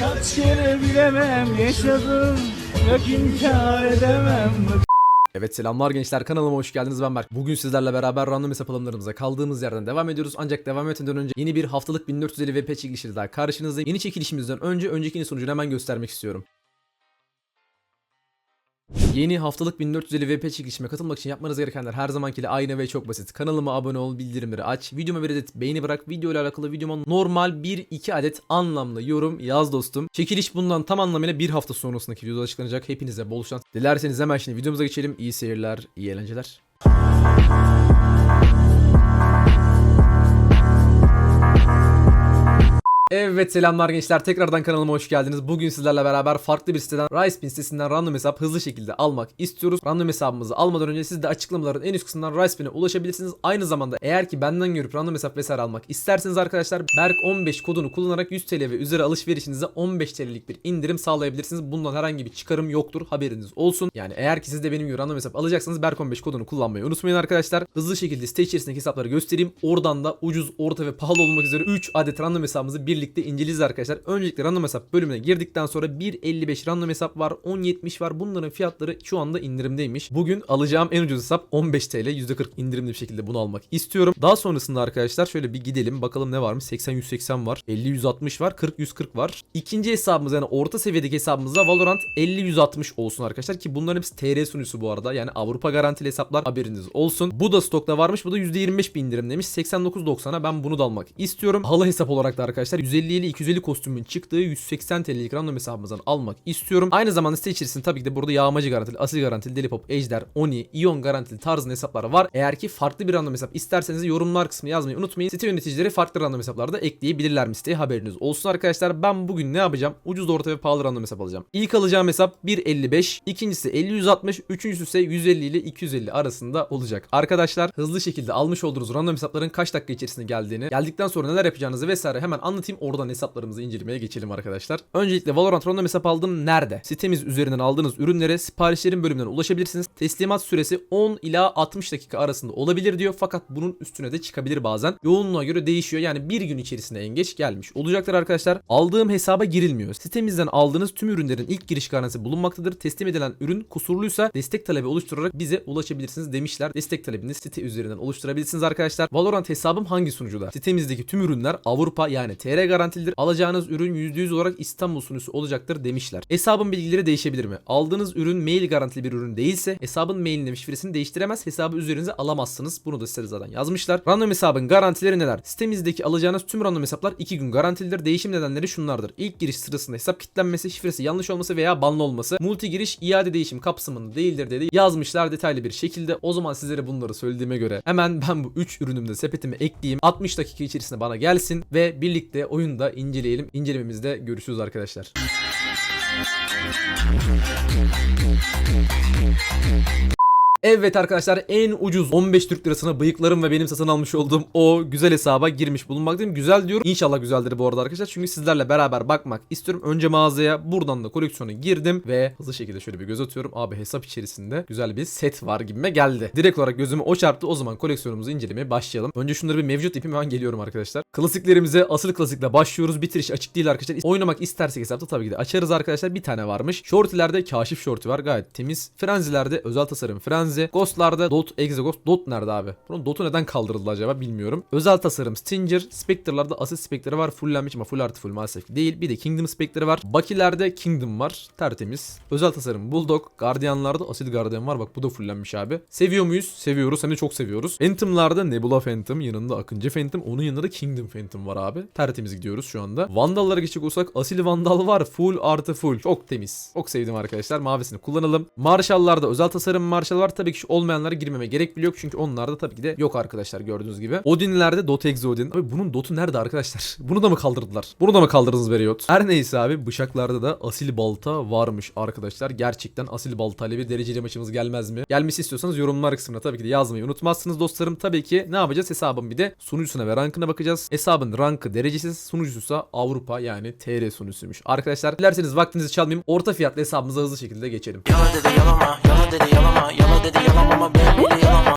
Kaç kere bilemem yaşadım Yok inkar edemem Evet selamlar gençler kanalıma hoş geldiniz ben Berk. Bugün sizlerle beraber random hesap alımlarımıza kaldığımız yerden devam ediyoruz. Ancak devam etmeden önce yeni bir haftalık 1450 VP çekilişiyle daha karşınızdayım. Yeni çekilişimizden önce öncekinin sonucunu hemen göstermek istiyorum. Yeni haftalık 1450 VP çekilişime katılmak için yapmanız gerekenler her zamankiyle aynı ve çok basit. Kanalıma abone ol, bildirimleri aç, videoma bir adet beğeni bırak, video ile alakalı videoma normal 1-2 adet anlamlı yorum yaz dostum. Çekiliş bundan tam anlamıyla bir hafta sonrasındaki videoda açıklanacak. Hepinize bol şans. Dilerseniz hemen şimdi videomuza geçelim. İyi seyirler, iyi eğlenceler. Evet selamlar gençler tekrardan kanalıma hoş geldiniz. Bugün sizlerle beraber farklı bir siteden Ricepin sitesinden random hesap hızlı şekilde almak istiyoruz. Random hesabımızı almadan önce siz de açıklamaların en üst kısmından Ricepin'e ulaşabilirsiniz. Aynı zamanda eğer ki benden görüp random hesap vesaire almak isterseniz arkadaşlar Berk15 kodunu kullanarak 100 TL ve üzeri alışverişinize 15 TL'lik bir indirim sağlayabilirsiniz. Bundan herhangi bir çıkarım yoktur haberiniz olsun. Yani eğer ki siz de benim gibi random hesap alacaksanız Berk15 kodunu kullanmayı unutmayın arkadaşlar. Hızlı şekilde site içerisindeki hesapları göstereyim. Oradan da ucuz, orta ve pahalı olmak üzere 3 adet random hesabımızı birlikte inceleyeceğiz arkadaşlar. Öncelikle random hesap bölümüne girdikten sonra 1.55 random hesap var, 10.70 var. Bunların fiyatları şu anda indirimdeymiş. Bugün alacağım en ucuz hesap 15 TL. %40 indirimli bir şekilde bunu almak istiyorum. Daha sonrasında arkadaşlar şöyle bir gidelim. Bakalım ne varmış? 80-180 var. 50-160 var. 40-140 var. İkinci hesabımız yani orta seviyedeki hesabımızda Valorant 50-160 olsun arkadaşlar. Ki bunların hepsi TR sunucusu bu arada. Yani Avrupa garantili hesaplar haberiniz olsun. Bu da stokta varmış. Bu da %25 bir indirim demiş. 89.90'a ben bunu da almak istiyorum. Halı hesap olarak da arkadaşlar 150 ile 250 kostümün çıktığı 180 TL'lik random hesabımızdan almak istiyorum. Aynı zamanda site içerisinde tabii ki de burada yağmacı garantili, asil garantili, Delipop, Ejder, Oni, Ion garantili tarzında hesaplar var. Eğer ki farklı bir random hesap isterseniz yorumlar kısmına yazmayı unutmayın. Site yöneticileri farklı random hesaplarda ekleyebilirler mi siteye haberiniz olsun arkadaşlar. Ben bugün ne yapacağım? Ucuz, orta ve pahalı random hesap alacağım. İlk alacağım hesap 1.55, ikincisi 50-160, üçüncüsü ise 150 ile 250 arasında olacak. Arkadaşlar hızlı şekilde almış olduğunuz random hesapların kaç dakika içerisinde geldiğini, geldikten sonra neler yapacağınızı vesaire hemen anlatayım. Oradan hesaplarımızı incelemeye geçelim arkadaşlar. Öncelikle Valorant random hesap aldım. Nerede? Sitemiz üzerinden aldığınız ürünlere siparişlerin bölümünden ulaşabilirsiniz. Teslimat süresi 10 ila 60 dakika arasında olabilir diyor. Fakat bunun üstüne de çıkabilir bazen. Yoğunluğa göre değişiyor. Yani bir gün içerisinde en geç gelmiş olacaktır arkadaşlar. Aldığım hesaba girilmiyor. Sitemizden aldığınız tüm ürünlerin ilk giriş garantisi bulunmaktadır. Teslim edilen ürün kusurluysa destek talebi oluşturarak bize ulaşabilirsiniz demişler. Destek talebini site üzerinden oluşturabilirsiniz arkadaşlar. Valorant hesabım hangi sunucuda? Sitemizdeki tüm ürünler Avrupa yani TR garantilidir. Alacağınız ürün %100 olarak İstanbul sunucusu olacaktır demişler. Hesabın bilgileri değişebilir mi? Aldığınız ürün mail garantili bir ürün değilse hesabın mailini şifresini değiştiremez. Hesabı üzerinize alamazsınız. Bunu da size zaten yazmışlar. Random hesabın garantileri neler? Sitemizdeki alacağınız tüm random hesaplar 2 gün garantilidir. Değişim nedenleri şunlardır. İlk giriş sırasında hesap kilitlenmesi, şifresi yanlış olması veya banlı olması. Multi giriş iade değişim kapsamında değildir dedi. Yazmışlar detaylı bir şekilde. O zaman sizlere bunları söylediğime göre hemen ben bu 3 ürünümü de sepetime ekleyeyim. 60 dakika içerisinde bana gelsin ve birlikte oyunda inceleyelim. İncelememizde görüşürüz arkadaşlar. Evet arkadaşlar en ucuz 15 Türk lirasına bıyıklarım ve benim satın almış olduğum o güzel hesaba girmiş bulunmaktayım. Güzel diyorum. İnşallah güzeldir bu arada arkadaşlar. Çünkü sizlerle beraber bakmak istiyorum. Önce mağazaya buradan da koleksiyona girdim ve hızlı şekilde şöyle bir göz atıyorum. Abi hesap içerisinde güzel bir set var gibime geldi. Direkt olarak gözüme o çarptı. O zaman koleksiyonumuzu incelemeye başlayalım. Önce şunları bir mevcut yapayım hemen geliyorum arkadaşlar. Klasiklerimize asıl klasikle başlıyoruz. Bitiriş açık değil arkadaşlar. Oynamak istersek hesapta tabii ki de açarız arkadaşlar. Bir tane varmış. Shorty'lerde kaşif shorty var. Gayet temiz. Frenzy'lerde özel tasarım frenzy. Ghost'larda dot, exe ghost. Dot nerede abi? Bunun dot'u neden kaldırıldı acaba bilmiyorum. Özel tasarım Stinger. Spectre'larda asit Spectre var. Fulllenmiş ama full artı full maalesef değil. Bir de Kingdom Spectre var. Bucky'lerde Kingdom var. Tertemiz. Özel tasarım Bulldog. Guardian'larda asit Guardian var. Bak bu da fullenmiş abi. Seviyor muyuz? Seviyoruz. Hem de çok seviyoruz. Phantom'larda Nebula Phantom. Yanında Akıncı Phantom. Onun yanında da Kingdom Phantom var abi. Tertemiz gidiyoruz şu anda. Vandal'lara geçecek olsak asil Vandal var. Full artı full. Çok temiz. Çok sevdim arkadaşlar. Mavisini kullanalım. Marshall'larda özel tasarım Marshall var. Tabii ki olmayanlara girmeme gerek bile yok. Çünkü onlarda tabii ki de yok arkadaşlar gördüğünüz gibi. Odin'lerde Dot Exe Odin. Abi bunun Dot'u nerede arkadaşlar? Bunu da mı kaldırdılar? Bunu da mı kaldırdınız Veriot? Her neyse abi bıçaklarda da asil balta varmış arkadaşlar. Gerçekten asil baltayla bir dereceli maçımız gelmez mi? Gelmesi istiyorsanız yorumlar kısmına tabii ki de yazmayı unutmazsınız dostlarım. Tabii ki ne yapacağız? Hesabın bir de sunucusuna ve rankına bakacağız. Hesabın rankı derecesiz, sunucusuysa Avrupa yani TR sunucusuymuş. Arkadaşlar dilerseniz vaktinizi çalmayayım. Orta fiyatlı hesabımıza hızlı şekilde geçelim. Yala dedi yalama, dedi yalama, yala dedi yalamama, belli yalama.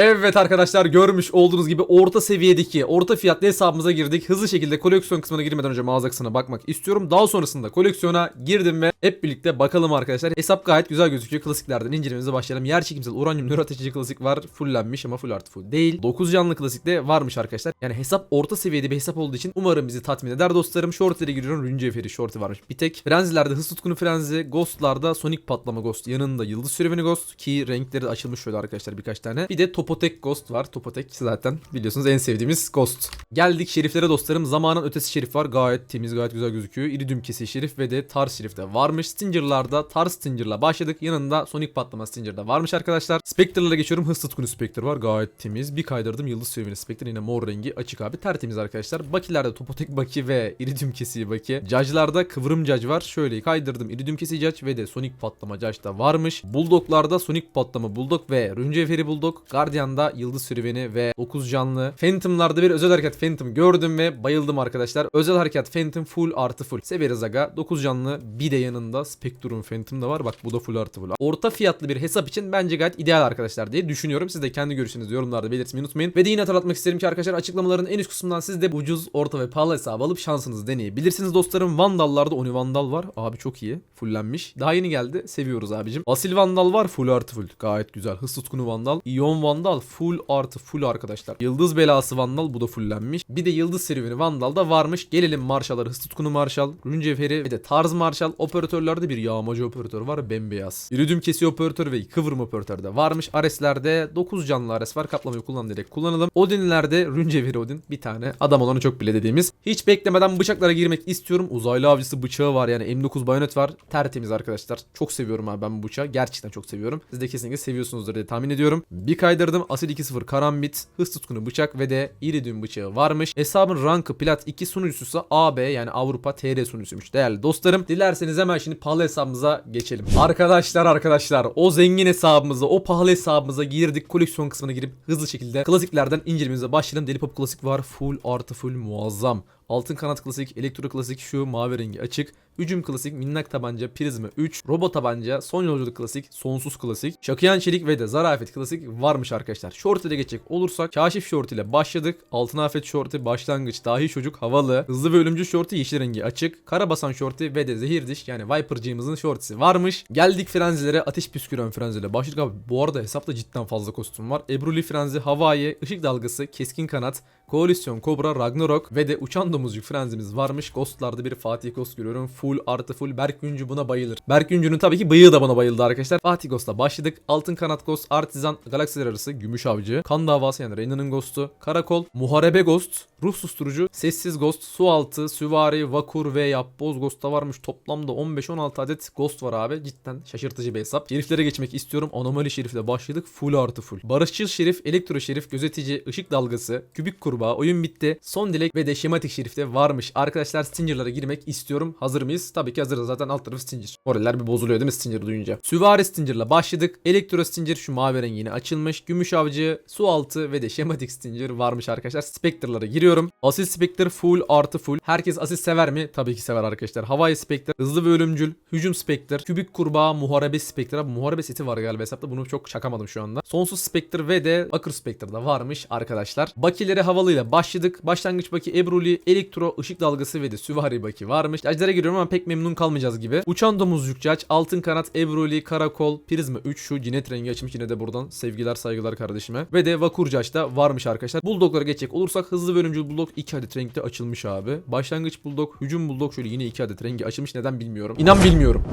Evet arkadaşlar görmüş olduğunuz gibi orta seviyedeki orta fiyatlı hesabımıza girdik. Hızlı şekilde koleksiyon kısmına girmeden önce mağaza kısmına bakmak istiyorum. Daha sonrasında koleksiyona girdim ve hep birlikte bakalım arkadaşlar. Hesap gayet güzel gözüküyor. Klasiklerden incelememize başlayalım. Yer çekimsel uranyum nöro klasik var. Fullenmiş ama full artı full değil. 9 canlı klasik de varmış arkadaşlar. Yani hesap orta seviyede bir hesap olduğu için umarım bizi tatmin eder dostlarım. Shorty'lere giriyorum. Rün cevheri shorty varmış. Bir tek Frenzy'lerde hız tutkunu frenzi, Ghost'larda Sonic patlama Ghost. Yanında yıldız sürevini Ghost ki renkleri de açılmış şöyle arkadaşlar birkaç tane. Bir de Topotek Ghost var. Topotek zaten biliyorsunuz en sevdiğimiz Ghost. Geldik şeriflere dostlarım. Zamanın ötesi şerif var. Gayet temiz, gayet güzel gözüküyor. Iridium kesi şerif ve de Tar şerif de varmış. Stinger'larda Tar Stinger'la başladık. Yanında Sonic patlama Stinger de varmış arkadaşlar. Spectre'lara geçiyorum. Hız tutkunu Spectre var. Gayet temiz. Bir kaydırdım. Yıldız sürevini Spectre yine mor rengi açık abi. Tertemiz arkadaşlar. Bakilerde Topotek Baki ve Iridium kesi Baki. Judge'larda kıvrım Judge var. Şöyle kaydırdım. Iridium kesi Judge ve de Sonic patlama Judge da varmış. Bulldog'larda Sonic patlama Bulldog ve Rüncevheri Bulldog. Guardian'da Yıldız Sürüveni ve 9 canlı. Phantom'larda bir özel hareket Phantom gördüm ve bayıldım arkadaşlar. Özel hareket Phantom full artı full. Severiz aga. 9 canlı bir de yanında Spectrum Phantom da var. Bak bu da full artı full. Orta fiyatlı bir hesap için bence gayet ideal arkadaşlar diye düşünüyorum. Siz de kendi görüşünüzü yorumlarda belirtmeyi unutmayın. Ve de yine hatırlatmak isterim ki arkadaşlar açıklamaların en üst kısmından siz de ucuz, orta ve pahalı hesabı alıp şansınızı deneyebilirsiniz dostlarım. Vandal'larda Oni Vandal var. Abi çok iyi. Fullenmiş. Daha yeni geldi. Seviyoruz abicim. Asil Vandal var. Full artı full. Gayet güzel. Hız tutkunu Vandal. İyon Vandal. Full artı full arkadaşlar. Yıldız belası Vandal. Bu da fullenmiş. Bir de Yıldız serüveni Vandal da varmış. Gelelim Marşallara. Hız tutkunu Marşal. Rün cevheri ve de tarz Marşal. Operatörlerde bir yağmacı operatör var. Bembeyaz. İridium kesi operatör ve kıvırma operatör de varmış. Ares'lerde 9 canlı Ares var. Kaplamayı kullan direkt kullanalım. Odin'lerde Rün cevheri Odin. Bir tane. Adam olanı çok bile dediğimiz. Hiç beklemeden bıçaklara girmek istiyorum. Uzaylı avcısı bıçağı var yani. M9 bayonet var. Tertemiz arkadaşlar. Çok seviyorum abi ben bu bıçağı. Gerçekten çok seviyorum. Siz de kesinlikle seviyorsunuzdur diye tahmin ediyorum. Bir kaydırdım. Asil 2.0 karambit. Hız tutkunu bıçak ve de iridium bıçağı varmış. Hesabın rankı plat 2 sunucusu AB yani Avrupa TR sunucusuymuş. Değerli dostlarım. Dilerseniz hemen şimdi pahalı hesabımıza geçelim. Arkadaşlar arkadaşlar o zengin hesabımıza o pahalı hesabımıza girdik. Koleksiyon kısmına girip hızlı şekilde klasiklerden incelememize başlayalım. Deli Pop klasik var. Full artı full muazzam. Altın kanat klasik, elektro klasik şu mavi rengi açık. Hücum klasik, minnak tabanca, prizma 3, robot tabanca, son yolculuk klasik, sonsuz klasik, çakıyan çelik ve de zarafet klasik varmış arkadaşlar. Short ile geçecek olursak kaşif short ile başladık. Altın afet short'i başlangıç, dahi çocuk havalı, hızlı ve ölümcül short'i yeşil rengi açık, karabasan short'i ve de zehir diş yani Viper'cığımızın short'si varmış. Geldik frenzilere ateş püsküren frenziyle başladık abi. Bu arada hesapta cidden fazla kostüm var. Ebruli frenzi, havai, ışık dalgası, keskin kanat, Koalisyon, Kobra, Ragnarok ve de uçan domuzcuk frenzimiz varmış. Ghost'larda bir Fatih Ghost görüyorum. Full artı full. Berk Güncü buna bayılır. Berk Güncü'nün tabii ki bıyığı da bana bayıldı arkadaşlar. Fatih Ghost'la başladık. Altın Kanat Ghost, Artizan, Galaksiler Arası, Gümüş Avcı, Kan Davası yani Reyna'nın Ghost'u, Karakol, Muharebe Ghost, Ruh Susturucu, Sessiz Ghost, Su Altı, Süvari, Vakur ve Yapboz Ghost'ta varmış. Toplamda 15-16 adet Ghost var abi. Cidden şaşırtıcı bir hesap. Şeriflere geçmek istiyorum. Anomali Şerif'le başladık. Full artı full. Barışçıl Şerif, Elektro Şerif, Gözetici, Işık Dalgası, Kübik Kurbağa, Oyun Bitti, Son Dilek ve de Şematik Şerif'te varmış. Arkadaşlar Stinger'lara girmek istiyorum. Hazır mıyız? Tabii ki hazırız. Zaten alt tarafı Stinger. Moraller bir bozuluyor değil mi Stinger duyunca? Süvari Stinger'la başladık. Elektro Stinger şu mavi rengi yine açılmış. Gümüş Avcı, Su Altı ve de Şematik Stinger varmış arkadaşlar. Spectre'lara giriyorum. Asil Spectre full artı full. Herkes asil sever mi? Tabii ki sever arkadaşlar. Havai Spectre, Hızlı ve Ölümcül, Hücum Spectre, Kübik Kurbağa, Muharebe Spectre. Abi muharebe seti var galiba hesapta. Bunu çok çakamadım şu anda. Sonsuz Spectre ve de Akır Spectre da varmış arkadaşlar. Bakileri havalıyla başladık. Başlangıç Baki, Ebruli, Elektro, Işık Dalgası ve de Süvari Baki varmış. Judge'lara giriyorum ama pek memnun kalmayacağız gibi. Uçan Domuzcuk Judge, Altın Kanat, Ebruli, Karakol, Prizma 3 şu cinet rengi açmış yine de buradan. Sevgiler saygılar kardeşime. Ve de Vakur Judge da varmış arkadaşlar. Bulldog'lara geçecek olursak hızlı ve ölümcül Bulldog 2 adet renkte açılmış abi. Başlangıç Bulldog, hücum Bulldog şöyle yine 2 adet rengi açılmış. Neden bilmiyorum. İnan bilmiyorum.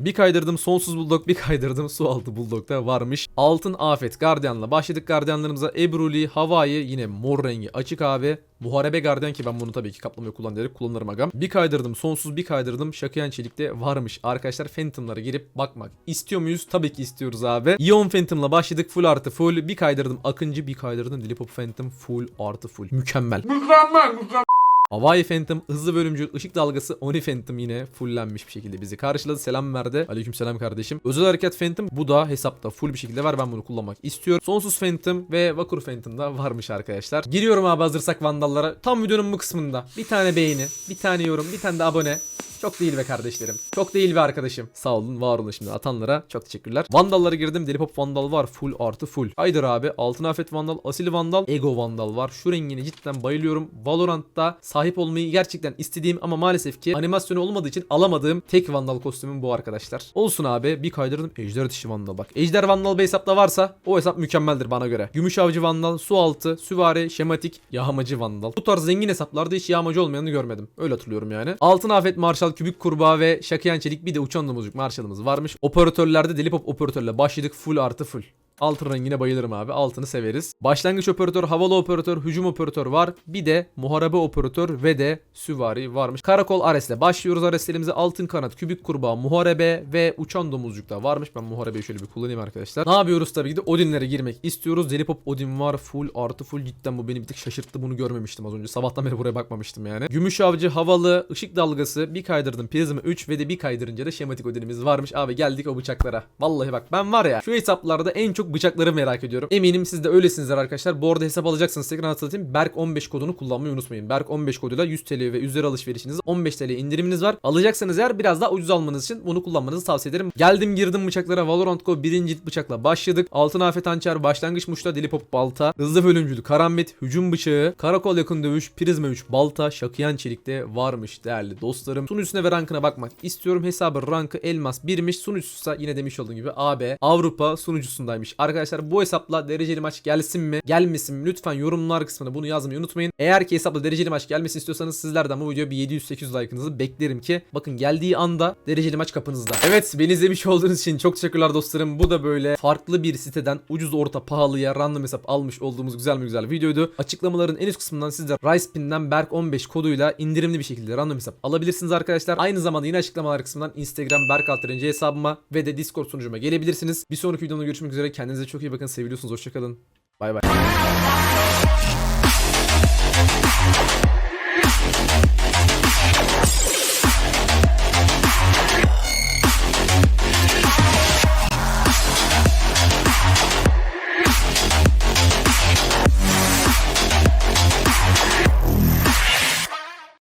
Bir kaydırdım sonsuz bulldog bir kaydırdım su altı bulldog da varmış. Altın afet gardiyanla başladık gardiyanlarımıza Ebruli, Havai yine mor rengi açık abi. Muharebe gardiyan ki ben bunu tabii ki kaplamayı kullan diyerek kullanırım agam. Bir kaydırdım sonsuz bir kaydırdım şakayan çelikte varmış. Arkadaşlar Phantom'lara girip bakmak istiyor muyuz? Tabii ki istiyoruz abi. Ion Phantom'la başladık full artı full. Bir kaydırdım Akıncı bir kaydırdım Dilipop Phantom full artı full. Mükemmel. Hawaii Phantom, hızlı bölümcül, ışık dalgası, Oni Phantom yine fullenmiş bir şekilde bizi karşıladı. Selam verdi. Aleyküm selam kardeşim. Özel hareket Phantom bu da hesapta full bir şekilde var. Ben bunu kullanmak istiyorum. Sonsuz Phantom ve Vakur Phantom da varmış arkadaşlar. Giriyorum abi hazırsak vandallara. Tam videonun bu kısmında. Bir tane beğeni, bir tane yorum, bir tane de abone. Çok değil be kardeşlerim. Çok değil be arkadaşım. Sağ olun var olun şimdi atanlara. Çok teşekkürler. Vandallara girdim. Deli Pop Vandal var. Full artı full. Haydır abi. Altın Afet Vandal, Asil Vandal, Ego Vandal var. Şu rengine cidden bayılıyorum. Valorant'ta sahip olmayı gerçekten istediğim ama maalesef ki animasyonu olmadığı için alamadığım tek Vandal kostümüm bu arkadaşlar. Olsun abi. Bir kaydırdım. Ejder dişi Vandal bak. Ejder Vandal bir hesapta varsa o hesap mükemmeldir bana göre. Gümüş Avcı Vandal, Su Altı, Süvari, Şematik, Yağmacı Vandal. Bu tarz zengin hesaplarda hiç yağmacı olmayanı görmedim. Öyle hatırlıyorum yani. Altın Afet Marşal, Kübük Kurbağa ve Şakayan Çelik bir de uçan domuzcuk Marşal'ımız varmış. Operatörlerde Deli Pop operatörle başladık. Full artı full. Altın rengine bayılırım abi. Altını severiz. Başlangıç operatör, havalı operatör, hücum operatör var. Bir de muharebe operatör ve de süvari varmış. Karakol Ares'le başlıyoruz. Ares elimize altın kanat, kübik kurbağa, muharebe ve uçan domuzcuk da varmış. Ben muharebeyi şöyle bir kullanayım arkadaşlar. Ne yapıyoruz tabii ki de Odin'lere girmek istiyoruz. Deli Pop Odin var. Full artı full. Cidden bu beni bir tık şaşırttı. Bunu görmemiştim az önce. Sabahtan beri buraya bakmamıştım yani. Gümüş avcı, havalı, ışık dalgası. Bir kaydırdım. Prizma 3 ve de bir kaydırınca da şematik Odin'imiz varmış. Abi geldik o bıçaklara. Vallahi bak ben var ya şu hesaplarda en çok bıçakları merak ediyorum. Eminim siz de öylesinizdir arkadaşlar. Bu arada hesap alacaksınız tekrar hatırlatayım. Berk 15 kodunu kullanmayı unutmayın. Berk 15 koduyla 100 TL ve üzeri alışverişinizde 15 TL indiriminiz var. Alacaksanız eğer biraz daha ucuz almanız için bunu kullanmanızı tavsiye ederim. Geldim girdim bıçaklara Valorant Go 1. cilt bıçakla başladık. Altın Afet Hançer, başlangıç muşta, deli pop balta, hızlı bölümcül, karambit, hücum bıçağı, karakol yakın dövüş, prizma 3, balta, şakıyan çelikte varmış değerli dostlarım. Sunucusuna ve rankına bakmak istiyorum. Hesabı rankı elmas 1'miş. Sunucususa yine demiş olduğum gibi AB Avrupa sunucusundaymış. Arkadaşlar bu hesapla dereceli maç gelsin mi? Gelmesin mi? Lütfen yorumlar kısmına bunu yazmayı unutmayın. Eğer ki hesapla dereceli maç gelmesini istiyorsanız sizlerden bu videoya bir 700-800 like'ınızı beklerim ki bakın geldiği anda dereceli maç kapınızda. Evet beni izlemiş olduğunuz için çok teşekkürler dostlarım. Bu da böyle farklı bir siteden ucuz orta pahalıya random hesap almış olduğumuz güzel mi güzel videoydu. Açıklamaların en üst kısmından siz de Ricepin'den Berk15 koduyla indirimli bir şekilde random hesap alabilirsiniz arkadaşlar. Aynı zamanda yine açıklamalar kısmından Instagram Berk hesabıma ve de Discord sunucuma gelebilirsiniz. Bir sonraki videomda görüşmek üzere. Kendinize çok iyi bakın. Seviliyorsunuz. Hoşçakalın. Bay bay.